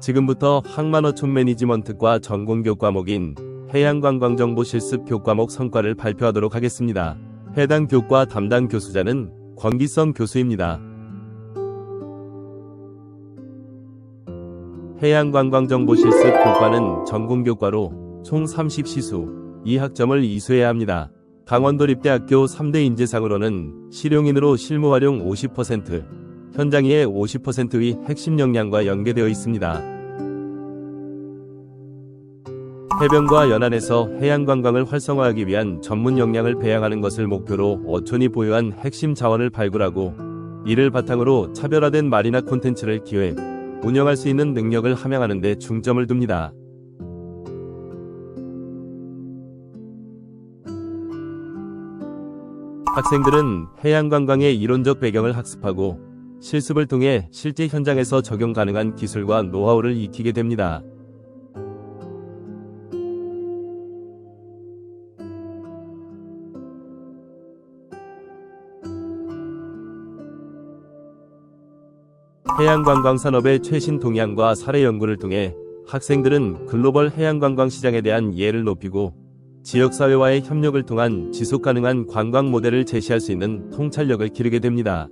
지금부터 항만어촌 매니지먼트과 전공교 과목인 해양관광정보 실습 교과목 성과를 발표하도록 하겠습니다. 해당 교과 담당 교수자는 권기성 교수입니다. 해양관광정보 실습 교과는 전공교과로 총 30시수, 2학점을 이수해야 합니다. 강원도립대학교 3대 인재상으로는 실용인으로 실무 활용 50%, 현장의 50%의 핵심 역량과 연계되어 있습니다. 해변과 연안에서 해양 관광을 활성화하기 위한 전문 역량을 배양하는 것을 목표로 어촌이 보유한 핵심 자원을 발굴하고 이를 바탕으로 차별화된 마리나 콘텐츠를 기획, 운영할 수 있는 능력을 함양하는 데 중점을 둡니다. 학생들은 해양 관광의 이론적 배경을 학습하고 실습을 통해 실제 현장에서 적용 가능한 기술과 노하우를 익히게 됩니다. 해양관광산업의 최신 동향과 사례 연구를 통해 학생들은 글로벌 해양관광 시장에 대한 이해를 높이고 지역사회와의 협력을 통한 지속가능한 관광 모델을 제시할 수 있는 통찰력을 기르게 됩니다.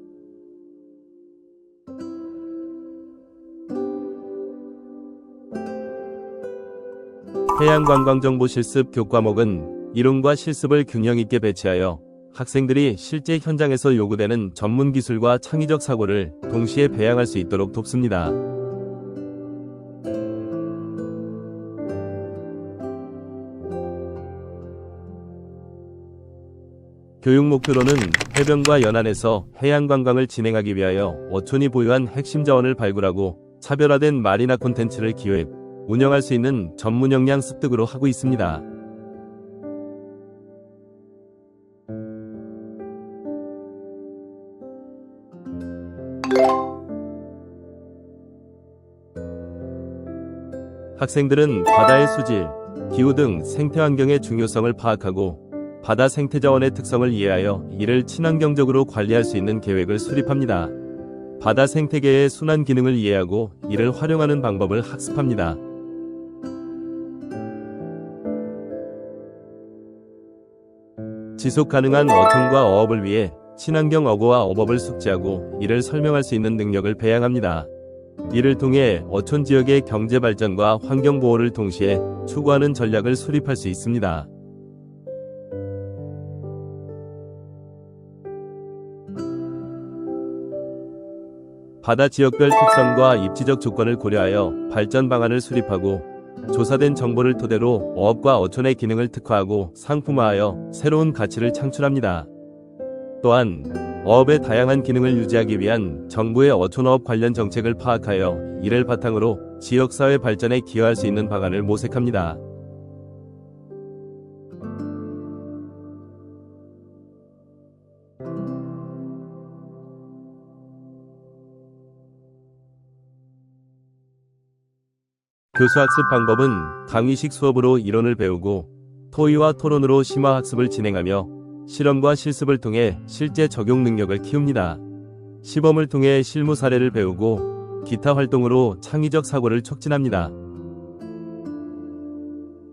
해양관광정보 실습 교과목은 이론과 실습을 균형 있게 배치하여 학생들이 실제 현장에서 요구되는 전문 기술과 창의적 사고를 동시에 배양할 수 있도록 돕습니다. 교육 목표로는 해변과 연안에서 해양 관광을 진행하기 위하여 어촌이 보유한 핵심 자원을 발굴하고 차별화된 마리나 콘텐츠를 기획, 운영할 수 있는 전문 역량 습득으로 하고 있습니다. 학생들은 바다의 수질, 기후 등 생태 환경의 중요성을 파악하고 바다 생태 자원의 특성을 이해하여 이를 친환경적으로 관리할 수 있는 계획을 수립합니다. 바다 생태계의 순환 기능을 이해하고 이를 활용하는 방법을 학습합니다. 지속 가능한 어촌과 어업을 위해 친환경 어고와 어법을 숙지하고 이를 설명할 수 있는 능력을 배양합니다. 이를 통해 어촌 지역의 경제 발전과 환경 보호를 동시에 추구하는 전략을 수립할 수 있습니다. 바다 지역별 특성과 입지적 조건을 고려하여 발전 방안을 수립하고 조사된 정보를 토대로 어업과 어촌의 기능을 특화하고 상품화하여 새로운 가치를 창출합니다. 또한 어업의 다양한 기능을 유지하기 위한 정부의 어촌어업 관련 정책을 파악하여 이를 바탕으로 지역사회 발전에 기여할 수 있는 방안을 모색합니다. 교수 학습 방법은 강의식 수업으로 이론을 배우고 토의와 토론으로 심화 학습을 진행하며 실험과 실습을 통해 실제 적용 능력을 키웁니다. 시범을 통해 실무 사례를 배우고 기타 활동으로 창의적 사고를 촉진합니다.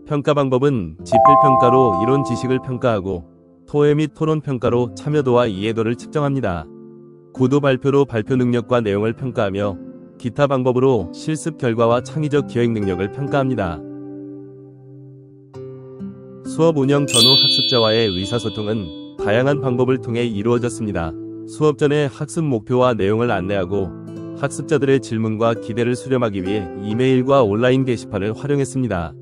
평가 방법은 지필 평가로 이론 지식을 평가하고 토해 및 토론 평가로 참여도와 이해도를 측정합니다. 구도 발표로 발표 능력과 내용을 평가하며 기타 방법으로 실습 결과와 창의적 기획 능력을 평가합니다. 수업 운영 전후 학습자와의 의사소통은 다양한 방법을 통해 이루어졌습니다. 수업 전에 학습 목표와 내용을 안내하고 학습자들의 질문과 기대를 수렴하기 위해 이메일과 온라인 게시판을 활용했습니다.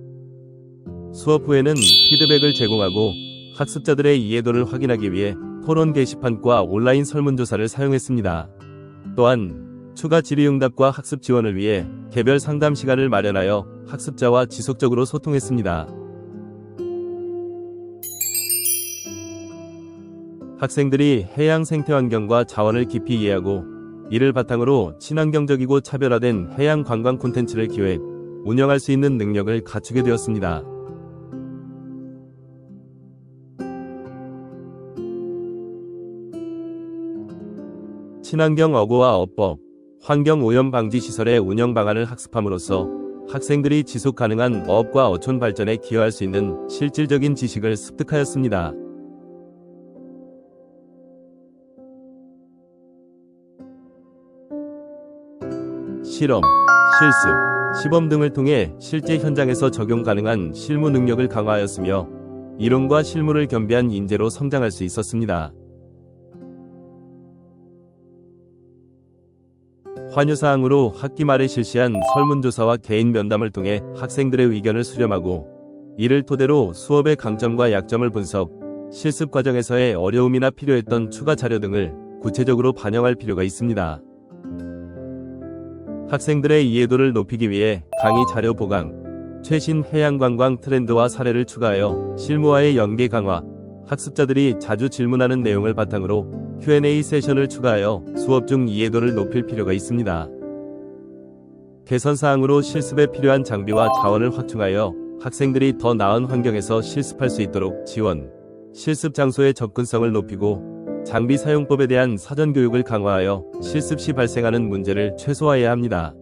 수업 후에는 피드백을 제공하고 학습자들의 이해도를 확인하기 위해 토론 게시판과 온라인 설문조사를 사용했습니다. 또한 추가 질의응답과 학습 지원을 위해 개별 상담 시간을 마련하여 학습자와 지속적으로 소통했습니다. 학생들이 해양 생태 환경과 자원을 깊이 이해하고 이를 바탕으로 친환경적이고 차별화된 해양 관광 콘텐츠를 기획, 운영할 수 있는 능력을 갖추게 되었습니다. 친환경 어고와 어법, 환경 오염 방지 시설의 운영 방안을 학습함으로써 학생들이 지속 가능한 어업과 어촌 발전에 기여할 수 있는 실질적인 지식을 습득하였습니다. 실험, 실습, 시범 등을 통해 실제 현장에서 적용 가능한 실무 능력을 강화하였으며 이론과 실무를 겸비한 인재로 성장할 수 있었습니다. 환유사항으로 학기 말에 실시한 설문조사와 개인 면담을 통해 학생들의 의견을 수렴하고 이를 토대로 수업의 강점과 약점을 분석, 실습 과정에서의 어려움이나 필요했던 추가 자료 등을 구체적으로 반영할 필요가 있습니다. 학생들의 이해도를 높이기 위해 강의 자료 보강, 최신 해양 관광 트렌드와 사례를 추가하여 실무와의 연계 강화, 학습자들이 자주 질문하는 내용을 바탕으로 Q&A 세션을 추가하여 수업 중 이해도를 높일 필요가 있습니다. 개선 사항으로 실습에 필요한 장비와 자원을 확충하여 학생들이 더 나은 환경에서 실습할 수 있도록 지원, 실습 장소의 접근성을 높이고 장비 사용법에 대한 사전 교육을 강화하여 실습 시 발생하는 문제를 최소화해야 합니다.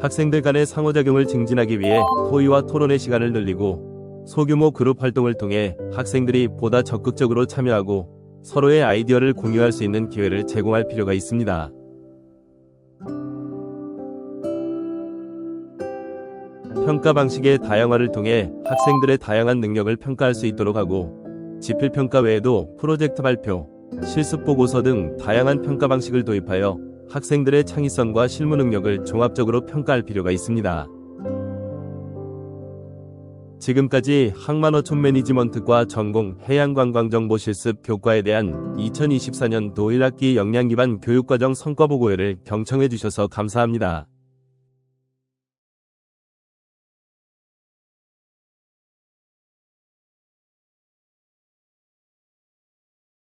학생들 간의 상호작용을 증진하기 위해 토의와 토론의 시간을 늘리고 소규모 그룹 활동을 통해 학생들이 보다 적극적으로 참여하고 서로의 아이디어를 공유할 수 있는 기회를 제공할 필요가 있습니다. 평가 방식의 다양화를 통해 학생들의 다양한 능력을 평가할 수 있도록 하고 지필 평가 외에도 프로젝트 발표, 실습 보고서 등 다양한 평가 방식을 도입하여 학생들의 창의성과 실무 능력을 종합적으로 평가할 필요가 있습니다. 지금까지 항만어촌 매니지먼트과 전공 해양관광정보 실습 교과에 대한 2024년 도 1학기 역량기반 교육과정 성과보고회를 경청해 주셔서 감사합니다.